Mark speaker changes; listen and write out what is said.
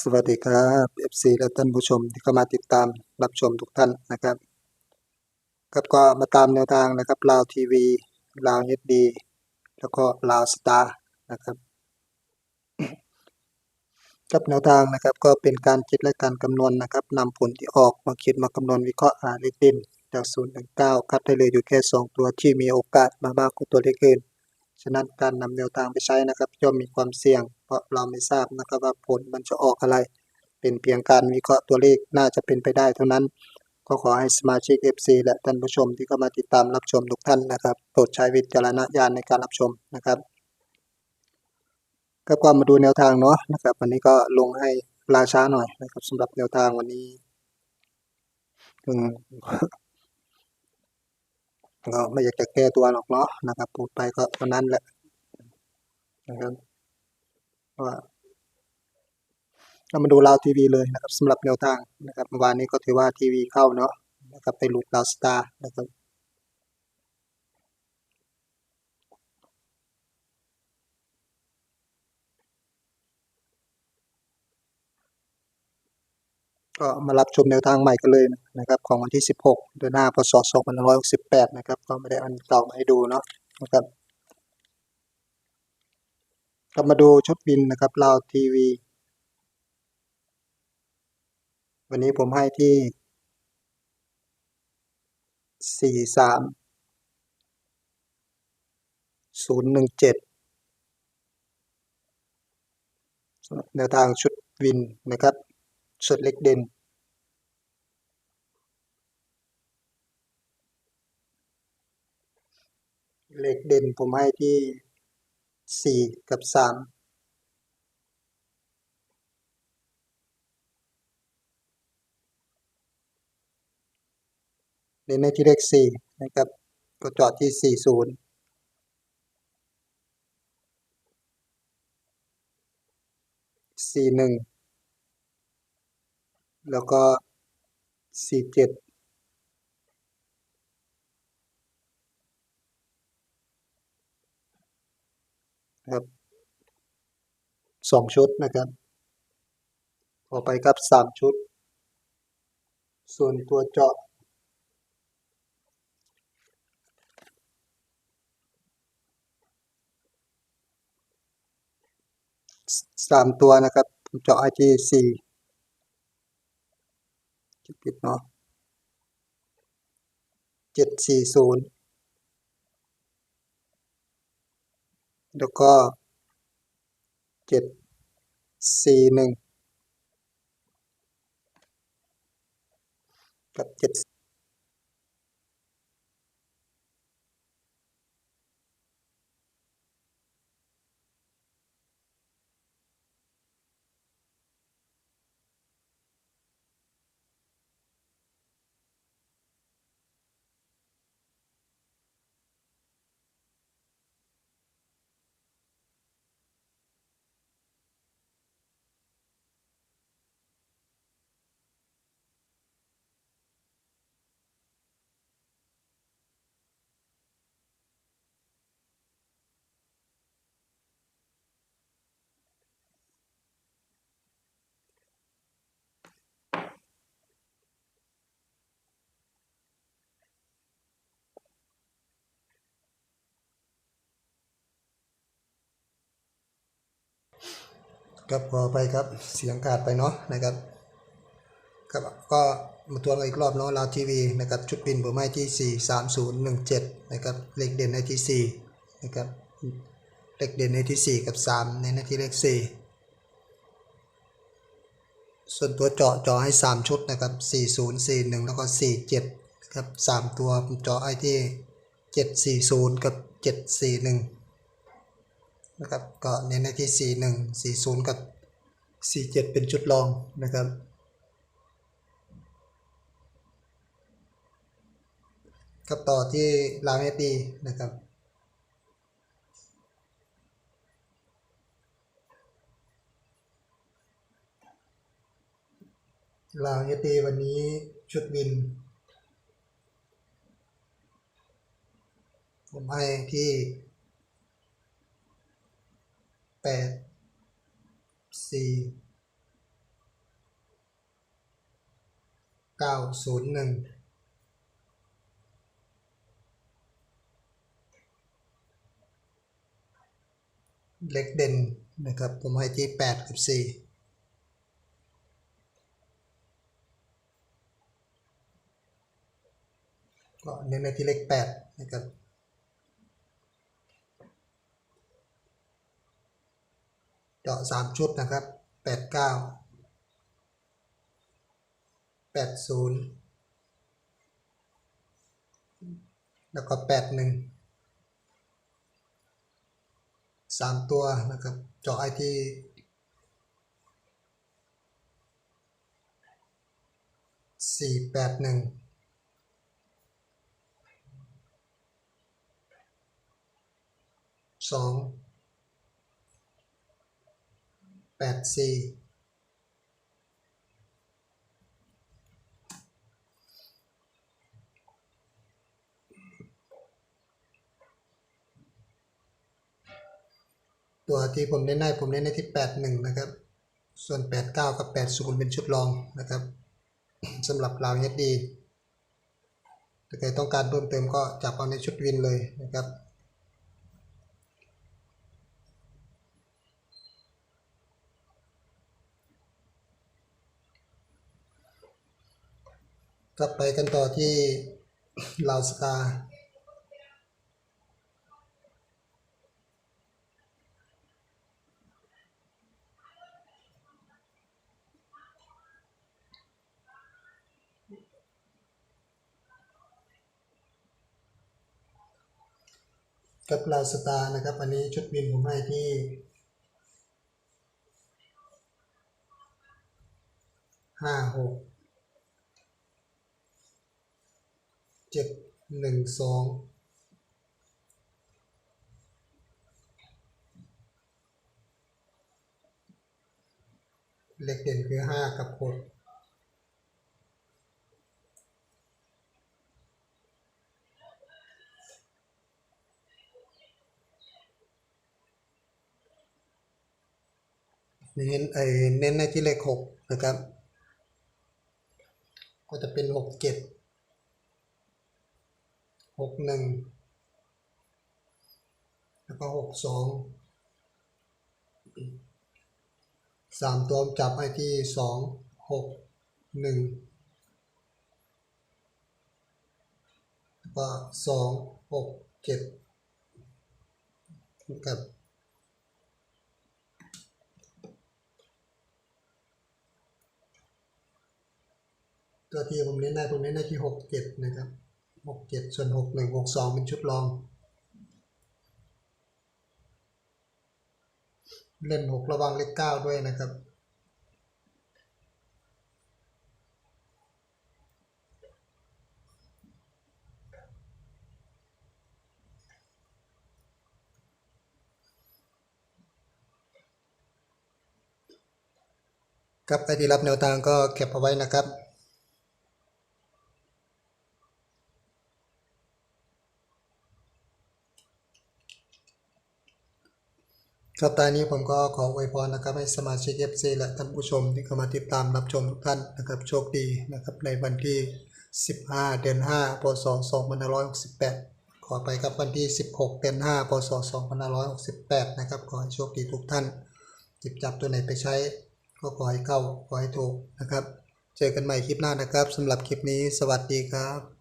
Speaker 1: สวัสดีครับ FC และท่านผู้ชมที่เข้ามาติดตามรับชมทุกท่านนะครับครับก็มาตามแนวทางนะครับลาวทีวีลาวเอสดีแล้วก็ลาวสตาร์นะครับกับแนวทางนะครับก็เป็นการคิดและการคำนวณนะครับนำผลที่ออกมาคิดมาคำนวณวิเคราะห์หาเลขเด่นจาก0ถึง9คัดได้เลยอยู่แค่ 2 ตัวที่มีโอกาสมามากกว่าตัวเลขอื่น ฉะนั้นการนำแนวทางไปใช้นะครับย่อมมีความเสี่ยง เพราะเราไม่ทราบนะครับว่าผลมันจะออกอะไร เป็นเพียงการวิเคราะห์ตัวเลขน่าจะเป็นไปได้เท่านั้น ก็ขอให้สมาชิก FC และท่านผู้ชมที่เข้ามาติดตามรับชมทุกท่านนะครับโปรดใช้วิจารณญาณในการรับชมนะครับก็ก็มาดูแนวทางเนาะนะครับ วันนี้ก็ลงให้ราช้าหน่อยนะครับสำหรับแนวทางวันนี้ ก็ไม่อยากจะแก้ตัวหรอกเนาะนะครับ พูดไปก็เท่านั้นแหละนะครับว่าเรามาดูลาวทีวีเลยนะครับสำหรับแนวทางนะครับเมื่อวานนี้ก็ถือว่าทีวีเข้าเนาะนะครับไปหลุดลาวสตาร์นะครับ ก็มารับชมแนวทางใหม่กันเลยนะครับ ของวันที่ 16 เดือนหน้าพศ2568 นะครับ ก็ไม่ได้อันเก่ามาให้ดูเนาะนะครับก็มาดูชุดบินนะครับลาวทีวี วันนี้ผมให้ที่สี่สามศูนย์หนึ่งเจ็ดแนวทางชุดวินนะครับ ชุดเล็กเด่น เล็กเด่นผมให้ที่สี่กับสามเน้นในที่เลขสี่นะครับก็จอดที่สี่ศูนย์สี่หนึ่ง แล้วก็สี่เจ็ดครับสองชุดนะครับ ต่อไปครับสามชุด ส่วนตัวเจาะ สามตัวนะครับ เจาะไอ จะปิดเนาะเจ็ดสี่ศูนย์แล้วก็เจ็ดสี่หนึ่งกับเจ็ด ครับพอไปครับเสียงขาดไปเนาะนะครับครับก็มาทวนกันอีกรอบเนาะลาวทีวีนะครับชุดบินเบอร์ไม้ที่4 3 0 1 7นะครับเลขเด่นในที่4นะครับเลขเด่นในที่4กับ3ในหน้าที่เลข4ส่วนตัวเจาะเจาะให้ 3 ชุดนะครับ40 41 แล้วก็ 47ครับ3ตัวเจาะไอ้ที่ 740 กับ 741 นะครับก็เน้นในที่ 41 40 กับ 47 เป็นจุดรองนะครับกับต่อที่ลาเอดีนะครับลาวเอดีวันนี้ชุดบิน ผมให้ที่ แปดสี่เก้าศูนย์หนึ่งเล็กเด่นนะครับ ผมให้ที่แปดกับสี่ก็เน้นในที่เลขแปดนะครับ เจาะสามชุดนะครับแปดเก้าแปดศูนย์แล้วก็แปดหนึ่งสามตัวนะครับเจาะไอที่สี่แปดหนึ่งสอง แปดสี่ตัวที่ผมเน้นให้ผมเน้นในที่แปดหนึ่งนะครับ ส่วนแปดเก้ากับแปดศูนย์เป็นชุดรองนะครับสำหรับเราเฮดดีถ้าใครต้องการเพิ่มเติมก็จับเอาในชุดวินเลยนะครับ กลับไปกันต่อที่ลาวสตากับลาวสตาร์นะครับ อันนี้ชุดวินผมให้ที่ห้าหก เจ็ดหนึ่งสองเลขเด่นคือห้ากับหกเน้นไอเน้นในที่เลขหกนะครับ ก็จะเป็นหกเจ็ด หกหนึ่งแล้วก็หกสองสามตัวจับไอที่สองหกหนึ่งแล้วก็สองหกเจ็ดกับตัวที่ผมเน้นได้ผมเน้นได้ที่หกเจ็ดนะครับ หกเจ็ดส่วนหกหนึ่งหกสองเป็นชุดรอง เล่นหกระวังเลขเก้าด้วยนะครับครับใครที่รับแนวทางก็เก็บเอาไว้นะครับ ครับตอนนี้ผมก็ขออวยพรนะครับให้สมาชิก FC และท่านผู้ชมที่เข้ามาติดตามรับชมทุกท่านนะครับโชคดีนะครับในวันที่ 15 เดือน 5 พศ 2568 ขอไปครับวันที่ 16 เดือน 5 พศ 2568 นะครับขอให้โชคดีทุกท่านหยิบจับตัวไหนไปใช้ ก็ขอให้เข้าขอให้ถูกนะครับ เจอกันใหม่คลิปหน้านะครับสำหรับคลิปนี้สวัสดีครับ